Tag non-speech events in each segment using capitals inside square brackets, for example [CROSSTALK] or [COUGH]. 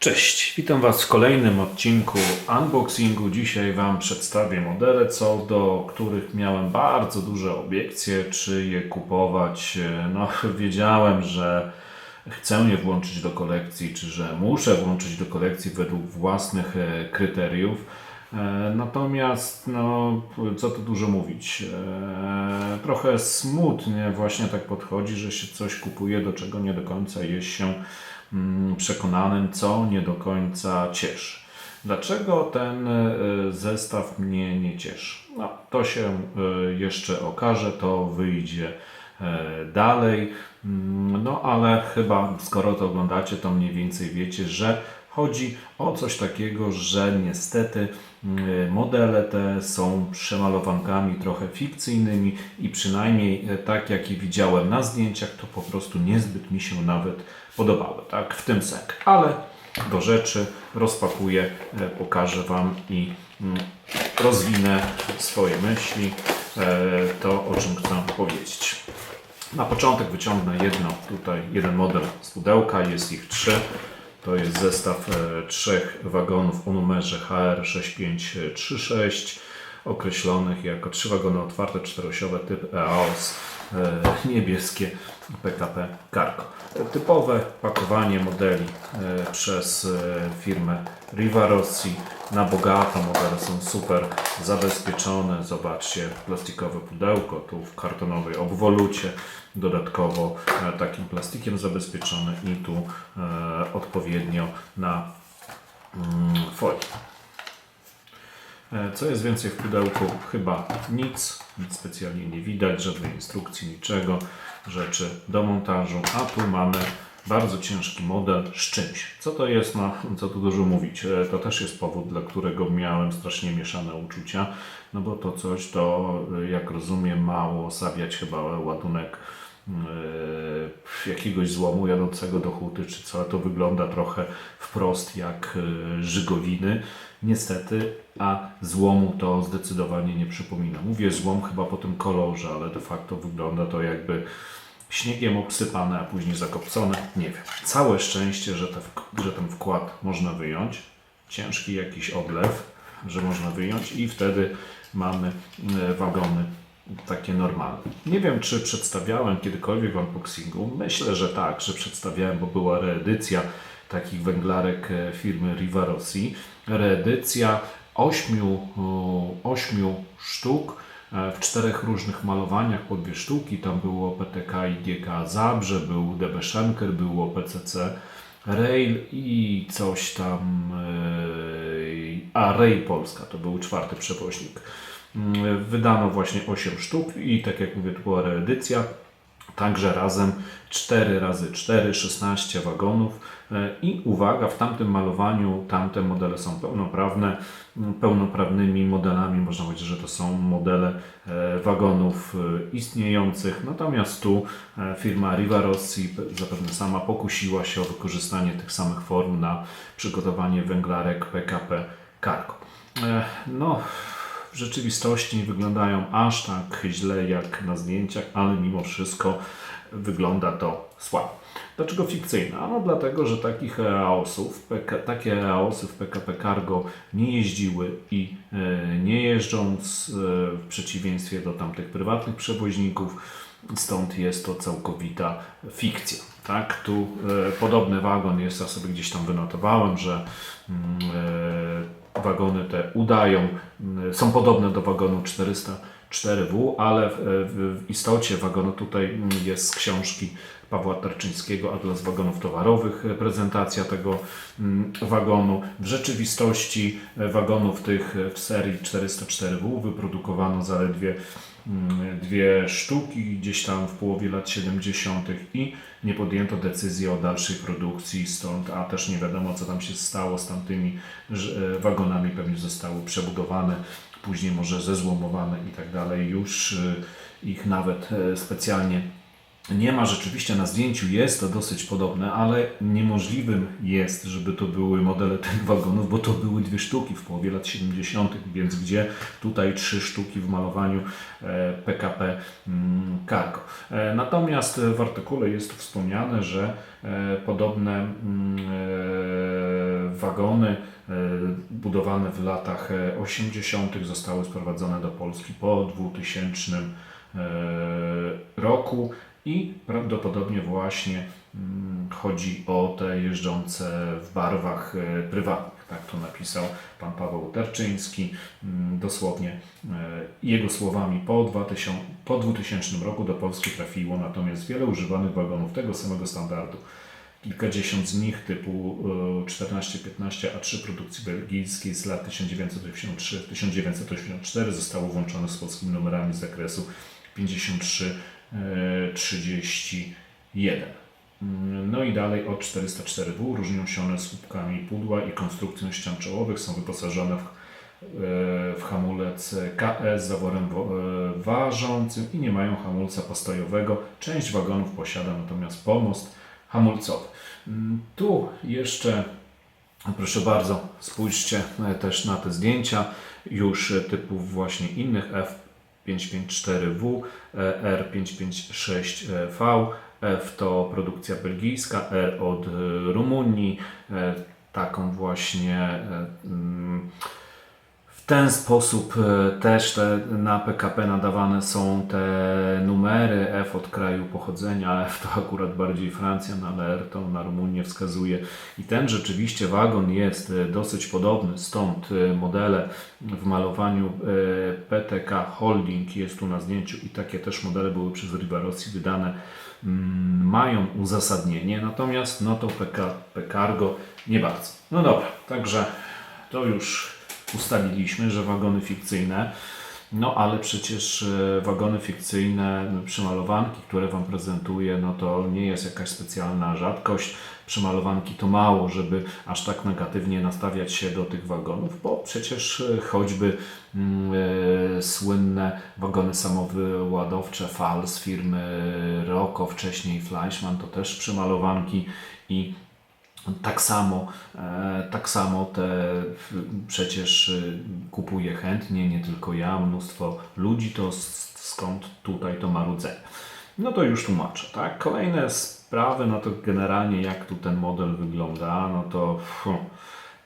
Cześć, witam Was w kolejnym odcinku unboxingu. Dzisiaj Wam przedstawię modele, co do których miałem bardzo duże obiekcje, czy je kupować. No, [LAUGHS] wiedziałem, że chcę je włączyć do kolekcji, czy że muszę włączyć do kolekcji według własnych e, kryteriów. E, Natomiast, no, co tu dużo mówić, e, trochę smutnie właśnie tak podchodzi, że się coś kupuje, do czego nie do końca jest się przekonanym, co nie do końca cieszy. Dlaczego ten e, zestaw mnie nie cieszy? No, to się e, jeszcze okaże, to wyjdzie e, dalej. Mm, No, ale chyba skoro to oglądacie, to mniej więcej wiecie, że chodzi o coś takiego, że niestety mm, modele te są przemalowankami trochę fikcyjnymi i przynajmniej e, tak jak je widziałem na zdjęciach, to po prostu niezbyt mi się nawet podobały, tak, w tym sek. Ale do rzeczy rozpakuję, e, pokażę Wam i mm, rozwinę swoje myśli, to o czym chcę powiedzieć. Na początek wyciągnę jedno tutaj, jeden model z pudełka, jest ich trzy. To jest zestaw e, trzech wagonów o numerze HR6536, określonych jako trzy wagony otwarte, czterosiowe typ EAOS, e, PKP Cargo. Typowe pakowanie modeli e, przez e, firmę Riva Rossi. Na bogato modele są super zabezpieczone. Zobaczcie, plastikowe pudełko, tu w kartonowej obwolucie, dodatkowo e, takim plastikiem zabezpieczone i tu odpowiednio na mm, folię. E, Co jest więcej w pudełku? Chyba nic, nic specjalnie nie widać, żadnej instrukcji, niczego, rzeczy do montażu, a tu mamy bardzo ciężki model z czymś. Co to jest, no, co tu dużo mówić, E, to też jest powód, dla którego miałem strasznie mieszane uczucia, no bo to coś to, e, jak rozumiem, mało osabiać chyba ładunek e, jakiegoś złomu jadącego do huty, czy co, to wygląda trochę wprost jak e, żygowiny. Niestety, a złomu to zdecydowanie nie przypomina. Mówię złom chyba po tym kolorze, ale de facto wygląda to jakby śniegiem obsypane, a później zakopcone. Nie wiem. Całe szczęście, że, te, że ten wkład można wyjąć. Ciężki jakiś odlew, że można wyjąć i wtedy mamy e, wagony takie normalne. Nie wiem, czy przedstawiałem kiedykolwiek w unboxingu. Myślę, że tak, że przedstawiałem, bo była reedycja takich węglarek e, firmy Riva Rossi. Reedycja ośmiu, ośmiu sztuk e, w czterech różnych malowaniach po dwie sztuki. Tam było PTK i GK Zabrze, był DB Schenker, było PCC Rail i coś tam. e, A, Rail Polska to był czwarty przewoźnik. Mm, Wydano właśnie 8 sztuk i tak jak mówię, to była reedycja. Także razem 4 razy 4, 16 wagonów. E, I uwaga, w tamtym malowaniu tamte modele są pełnoprawne. M, Pełnoprawnymi modelami można powiedzieć, że to są modele e, wagonów e, istniejących. Natomiast tu firma Riva Rossi pe- zapewne sama pokusiła się o wykorzystanie tych samych form na przygotowanie węglarek PKP Cargo. No, w rzeczywistości nie wyglądają aż tak źle jak na zdjęciach, ale mimo wszystko wygląda to słabo. Dlaczego fikcyjne? Ano dlatego, że takich EAOS-ów, PK, takie EAOSy w PKP Cargo nie jeździły i e, nie jeżdżąc e, w przeciwieństwie do tamtych prywatnych przewoźników, stąd jest to całkowita fikcja. Tak, tu e, podobny wagon jest, ja sobie gdzieś tam wynotowałem, że mm, e, wagony te udają, mm, są podobne do wagonu 404W, ale w, istocie wagonu tutaj mm, jest z książki Pawła Tarczyńskiego Atlas Wagonów Towarowych e, prezentacja tego mm, wagonu. W rzeczywistości e, wagonów tych e, w serii 404W wyprodukowano zaledwie dwie sztuki gdzieś tam w połowie lat 70. i nie podjęto decyzji o dalszej produkcji, stąd, a też nie wiadomo co tam się stało z tamtymi e, wagonami, pewnie zostały przebudowane, później może zezłomowane i tak dalej. Już e, ich nawet e, specjalnie nie ma rzeczywiście na zdjęciu, jest to dosyć podobne, ale niemożliwym jest, żeby to były modele [LAUGHS] tych wagonów, bo to były dwie sztuki w połowie lat 70., więc gdzie tutaj trzy sztuki w malowaniu e, PKP mm, Cargo. E, Natomiast w artykule jest wspomniane, że e, podobne mm, wagony e, budowane w latach e, 80. zostały sprowadzone do Polski po 2000 e, roku i prawdopodobnie właśnie mm, chodzi o te jeżdżące w barwach e, prywatnych. Tak to napisał pan Paweł Terczyński. Mm, Dosłownie e, jego słowami po 2000, po 2000 roku do Polski trafiło natomiast wiele używanych wagonów tego samego standardu. Kilkadziesiąt z nich typu e, 14-15 A3 produkcji belgijskiej z lat 1983-1984 zostało włączone z polskimi numerami z zakresu 31. No i dalej od 404W różnią się one słupkami pudła i konstrukcją ścian czołowych, są wyposażone w, e, w hamulec KS z zaworem e, ważącym i nie mają hamulca postojowego. Część wagonów posiada natomiast pomost hamulcowy. Mm, tu jeszcze Proszę bardzo, spójrzcie e, też na te zdjęcia już typów właśnie innych F 554W, R556V. F to produkcja belgijska, R od Rumunii. E, taką właśnie e, mm, ten sposób e, też te, na PKP nadawane są te numery F od kraju pochodzenia, [LAUGHS] F to akurat bardziej Francja, no ale R to na Rumunię wskazuje. I ten rzeczywiście wagon jest e, dosyć podobny, stąd e, modele w malowaniu PTK Holding jest tu na zdjęciu i takie też modele były przez Riva Rossi wydane, mm, mają uzasadnienie, natomiast no to PKP Cargo nie bardzo. No dobra, także to już ustaliliśmy, że wagony fikcyjne, no ale przecież e, wagony fikcyjne, no, przymalowanki, które Wam prezentuję, no to nie jest jakaś specjalna rzadkość. Przymalowanki to mało, żeby aż tak negatywnie nastawiać się do tych wagonów, bo przecież e, choćby e, słynne wagony samowyładowcze FAL z firmy Rocco, wcześniej Fleischmann, to też przymalowanki i tak samo, e, tak samo te przecież y, kupuję chętnie, nie tylko ja, mnóstwo ludzi, to skąd tutaj to marudzenie. No to już tłumaczę, tak? Kolejne sprawy, no to generalnie jak tu ten model wygląda, no to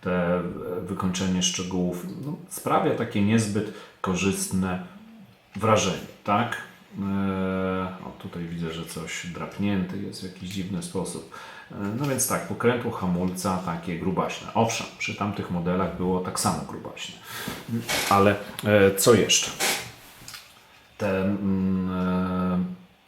te e, wykończenie szczegółów no, sprawia takie niezbyt korzystne wrażenie, tak? Eee, o, tutaj widzę, że coś drapnięte jest w jakiś dziwny sposób. Eee, No więc tak, pokrętło hamulca takie grubaśne. Owszem, przy tamtych modelach było tak samo grubaśne. Ale e, co jeszcze? Te mm,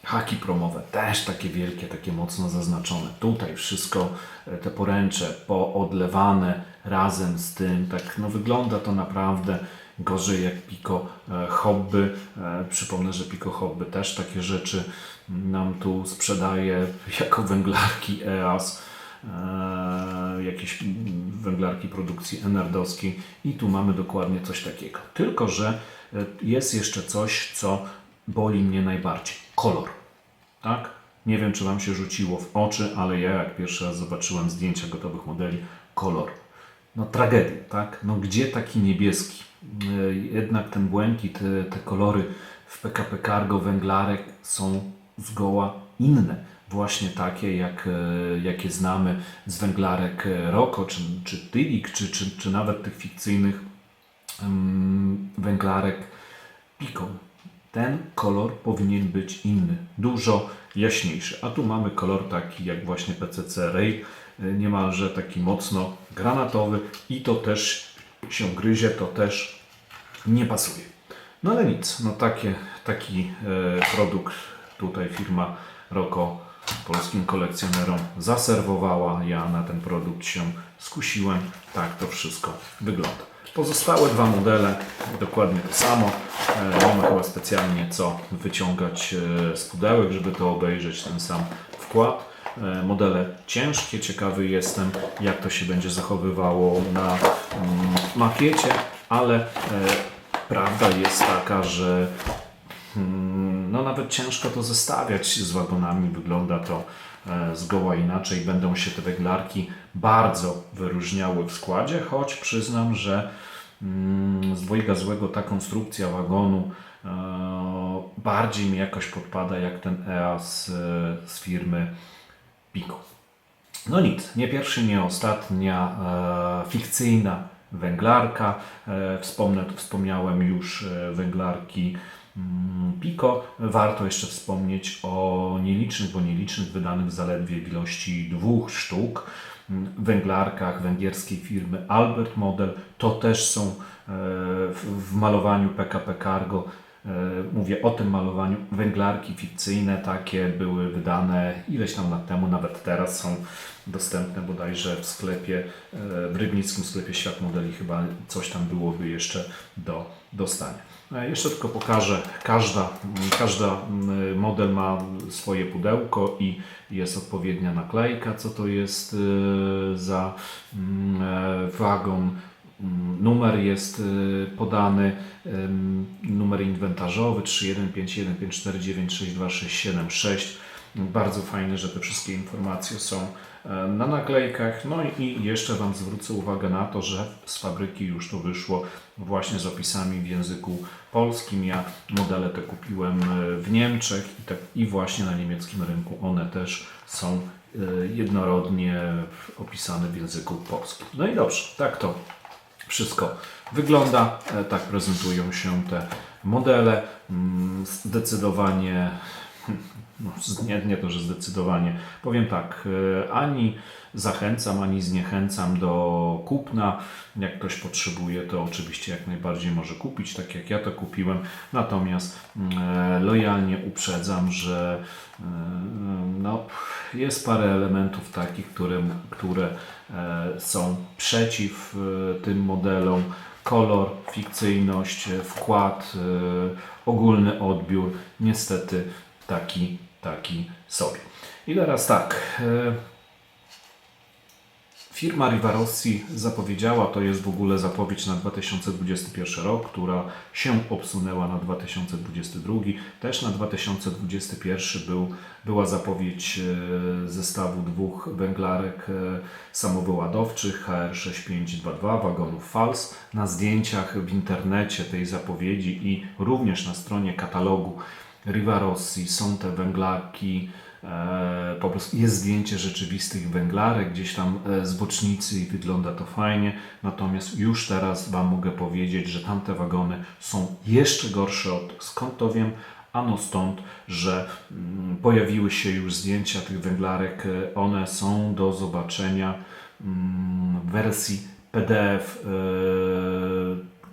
e, haki promowe też takie wielkie, takie mocno zaznaczone. Tutaj wszystko, e, te poręcze poodlewane razem z tym, tak no wygląda to naprawdę gorzej jak Pico e, Hobby. E, Przypomnę, że Pico Hobby też takie rzeczy nam tu sprzedaje jako węglarki EAS, e, jakieś węglarki produkcji enerdowskiej i tu mamy dokładnie coś takiego. Tylko, że jest jeszcze coś, co boli mnie najbardziej. Kolor. Tak? Nie wiem, czy Wam się rzuciło w oczy, ale ja jak pierwszy raz zobaczyłem zdjęcia gotowych modeli, kolor. No tragedia, tak? No gdzie taki niebieski? Yy, Jednak ten błękit, te, kolory w PKP Cargo węglarek są zgoła inne. Właśnie takie, jak, e, jakie znamy z węglarek e, Rocco, czy, czy Tylik, czy, czy, czy nawet tych fikcyjnych mm, węglarek Pico. Ten kolor powinien być inny, dużo jaśniejszy. A tu mamy kolor taki jak właśnie PCC Ray, niemalże taki mocno granatowy i to też się gryzie, to też nie pasuje. No ale nic, no takie, taki e, produkt tutaj firma Roko polskim kolekcjonerom zaserwowała. Ja na ten produkt się skusiłem. Tak to wszystko wygląda. Pozostałe dwa modele dokładnie to samo. Nie ma chyba specjalnie co wyciągać e, z pudełek, żeby to obejrzeć ten sam wkład. E, Modele ciężkie, ciekawy jestem jak to się będzie zachowywało na mm, makiecie, ale e, prawda jest taka, że Mm, No nawet ciężko to zestawiać z wagonami, wygląda to e, zgoła inaczej. Będą się te węglarki bardzo wyróżniały w składzie, choć przyznam, że mm, z dwojga złego ta konstrukcja wagonu bardziej mi jakoś podpada jak ten EAS z, z firmy No nic, nie pierwszy, nie ostatnia e, fikcyjna węglarka. E, wspomnę, wspomniałem już e, węglarki mm, Pico. Warto jeszcze wspomnieć o nielicznych, bo nielicznych wydanych zaledwie w ilości dwóch sztuk mm, węglarkach węgierskiej firmy Albert Model. To też są e, w, malowaniu PKP Cargo Mówię o tym malowaniu. Węglarki fikcyjne takie były wydane ileś tam lat temu, nawet teraz są dostępne bodajże w sklepie, e, w rybnickim sklepie Świat Modeli chyba coś tam byłoby jeszcze do dostania. E, Jeszcze tylko pokażę, każda, każda mm, model ma swoje pudełko i jest odpowiednia naklejka, co to jest e, za mm, e, wagon. Mm, Numer jest y, podany, numer inwentarzowy 31515496267. Bardzo fajne, że te wszystkie informacje są e, na naklejkach. No i jeszcze Wam zwrócę uwagę na to, że z fabryki już to wyszło właśnie z opisami w języku polskim. Ja modele te kupiłem e, w Niemczech i, tak, i właśnie na niemieckim rynku one też są e, jednorodnie opisane w języku polskim. No i dobrze, tak to wszystko wygląda. E, Tak prezentują się te modele. Mm, Zdecydowanie, [LAUGHS] no, nie, nie to, że zdecydowanie, powiem tak, e, ani zachęcam, ani zniechęcam do kupna. Jak ktoś potrzebuje, to oczywiście jak najbardziej może kupić, tak jak ja to kupiłem. Natomiast mm, e, lojalnie uprzedzam, że e, no, jest parę elementów takich, które, które e, są przeciw tym modelom. Kolor, fikcyjność, wkład, ogólny odbiór, niestety taki, taki sobie. I teraz tak. Firma Rivarossi zapowiedziała, to jest w ogóle zapowiedź na 2021 rok, która się obsunęła na 2022. Też na 2021 był, była zapowiedź e, zestawu dwóch węglarek e, samowyładowczych HR6522 wagonów FALS. Na zdjęciach w internecie tej zapowiedzi i również na stronie katalogu Rivarossi są te węglarki po prostu jest zdjęcie rzeczywistych węglarek gdzieś tam e, z bocznicy i wygląda to fajnie. Natomiast już teraz Wam mogę powiedzieć, że tamte wagony są jeszcze gorsze od skąd to wiem. Ano stąd, że mm, pojawiły się już zdjęcia tych węglarek. e, One są do zobaczenia mm, w wersji PDF e,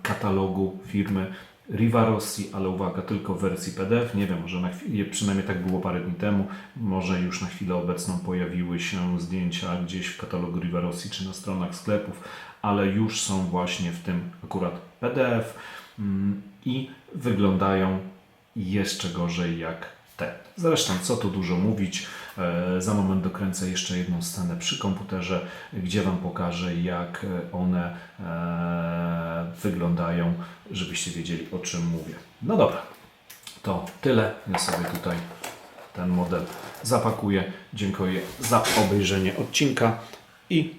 katalogu firmy Riva Rossi, ale uwaga, tylko w wersji PDF. Nie wiem, może na chwilę, przynajmniej tak było parę dni temu, może już na chwilę obecną pojawiły się zdjęcia gdzieś w katalogu Riva Rossi czy na stronach sklepów, ale już są właśnie w tym akurat PDF mm, i wyglądają jeszcze gorzej jak te. Zresztą, co tu dużo mówić, za moment dokręcę jeszcze jedną scenę przy komputerze, gdzie Wam pokażę, jak e, one e, wyglądają, żebyście wiedzieli, o czym mówię. No dobra, to tyle. Ja sobie tutaj ten model zapakuję. Dziękuję za obejrzenie odcinka i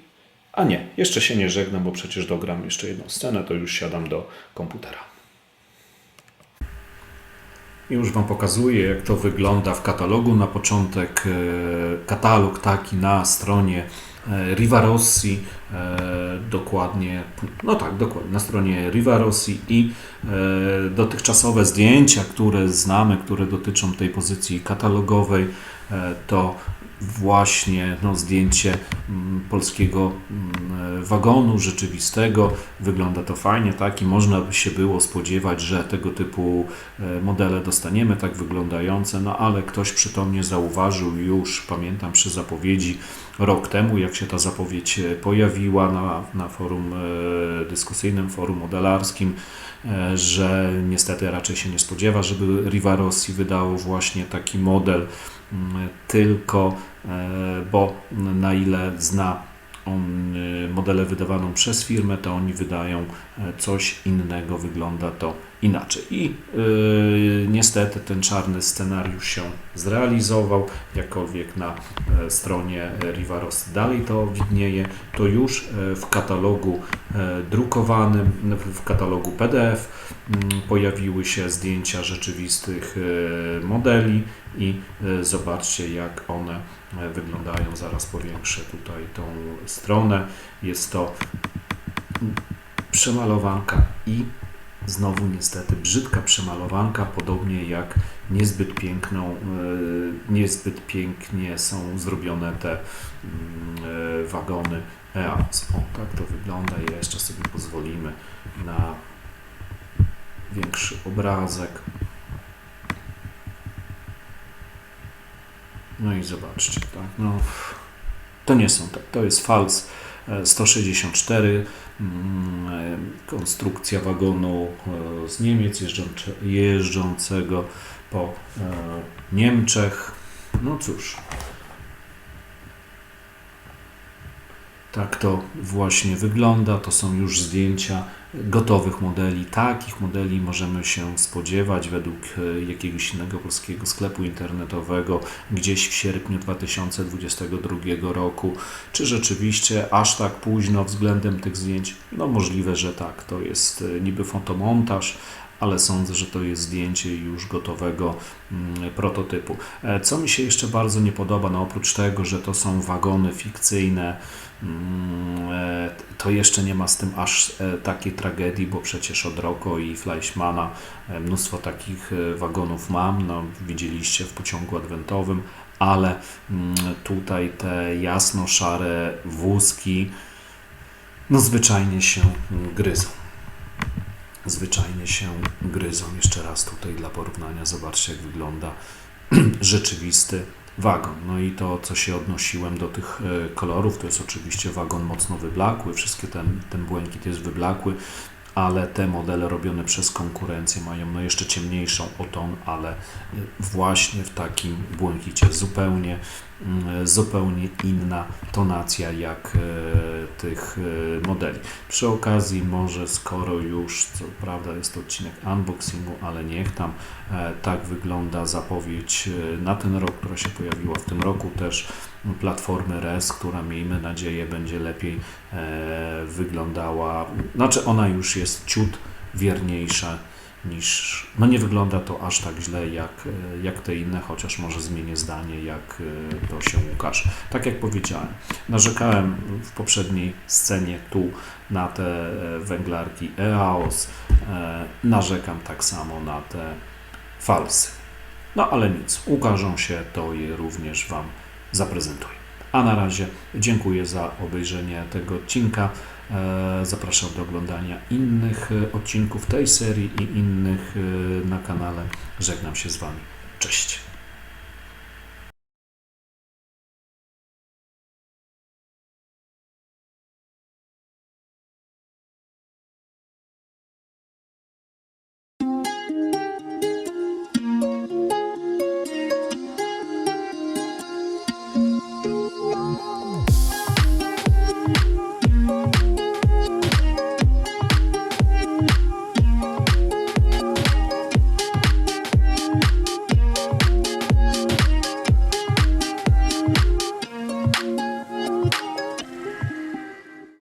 a nie, jeszcze się nie żegnam, bo przecież dogram jeszcze jedną scenę, to już siadam do komputera. Już Wam pokazuję, jak to wygląda w katalogu. Na początek e, katalog taki na stronie e, Rivarossi, e, dokładnie, no tak, dokładnie, na stronie Rivarossi i dotychczasowe zdjęcia, które znamy, które dotyczą tej pozycji katalogowej, to właśnie no, zdjęcie mm, polskiego mm, wagonu rzeczywistego. Wygląda to fajnie, tak? I można by się było spodziewać, że tego typu e, modele dostaniemy, tak wyglądające, no ale ktoś przytomnie zauważył już, pamiętam przy zapowiedzi rok temu, jak się ta zapowiedź e, pojawiła na, na forum e, dyskusyjnym, forum modelarskim, że niestety raczej się nie spodziewa, żeby Riva Rossi wydało właśnie taki model, tylko bo na ile zna on y, modelę wydawaną przez firmę, to oni wydają e, coś innego, wygląda to inaczej. I y, niestety ten czarny scenariusz się zrealizował, jakkolwiek na e, stronie Rivaros dalej to widnieje, to już e, w katalogu drukowanym, w- katalogu PDF mm, pojawiły się zdjęcia rzeczywistych modeli i zobaczcie jak one wyglądają. Zaraz powiększę tutaj tą stronę. Jest to przemalowanka i znowu niestety brzydka przemalowanka, podobnie jak niezbyt piękną, e, niezbyt pięknie są zrobione te mm, e, wagony EAS. O, tak to wygląda i jeszcze sobie pozwolimy na większy obrazek. No i zobaczcie, tak, no, to nie są to jest fals e, 164, mm, e, konstrukcja wagonu e, z Niemiec jeżdżące, jeżdżącego po e, Niemczech. No cóż, tak to właśnie wygląda. To są już zdjęcia gotowych modeli. Takich modeli możemy się spodziewać według e, jakiegoś innego polskiego sklepu internetowego gdzieś w sierpniu 2022 roku. Czy rzeczywiście aż tak późno względem tych zdjęć? No możliwe, że tak. To jest e, niby fotomontaż, ale sądzę, że to jest zdjęcie już gotowego mm, prototypu. E, Co mi się jeszcze bardzo nie podoba, no oprócz tego, że to są wagony fikcyjne, mm, e, to jeszcze nie ma z tym aż e, takiej tragedii, bo przecież od Rocco i Fleischmana mnóstwo takich wagonów mam, no widzieliście w pociągu adwentowym, ale mm, tutaj te jasno-szare wózki no zwyczajnie się gryzą zwyczajnie się gryzą. Jeszcze raz tutaj dla porównania zobaczcie jak wygląda [CLEARS THROAT] rzeczywisty wagon. No i to, co się odnosiłem do tych e, kolorów, to jest oczywiście wagon mocno wyblakły, wszystkie ten, ten błękit jest wyblakły, ale te modele robione przez konkurencję mają no jeszcze ciemniejszą o ton, ale e, właśnie w takim błękicie zupełnie, mm, zupełnie inna tonacja jak e, tych e, modeli. Przy okazji może skoro już, co prawda jest to odcinek unboxingu, ale niech tam e, tak wygląda zapowiedź na ten rok, która się pojawiła w tym roku też platformy RES, która miejmy nadzieję będzie lepiej e, wyglądała, znaczy ona już jest ciut wierniejsza niż, no nie wygląda to aż tak źle jak, e, jak te inne, chociaż może zmienię zdanie, jak e, to się ukaże. Tak jak powiedziałem, narzekałem w poprzedniej scenie tu na te węglarki EAOS, narzekam tak samo na te falsy. No ale nic, ukażą się, to je również Wam zaprezentuję. A na razie dziękuję za obejrzenie tego odcinka. E, Zapraszam do oglądania innych e, odcinków tej serii i innych e, na kanale. Żegnam się z Wami. Cześć.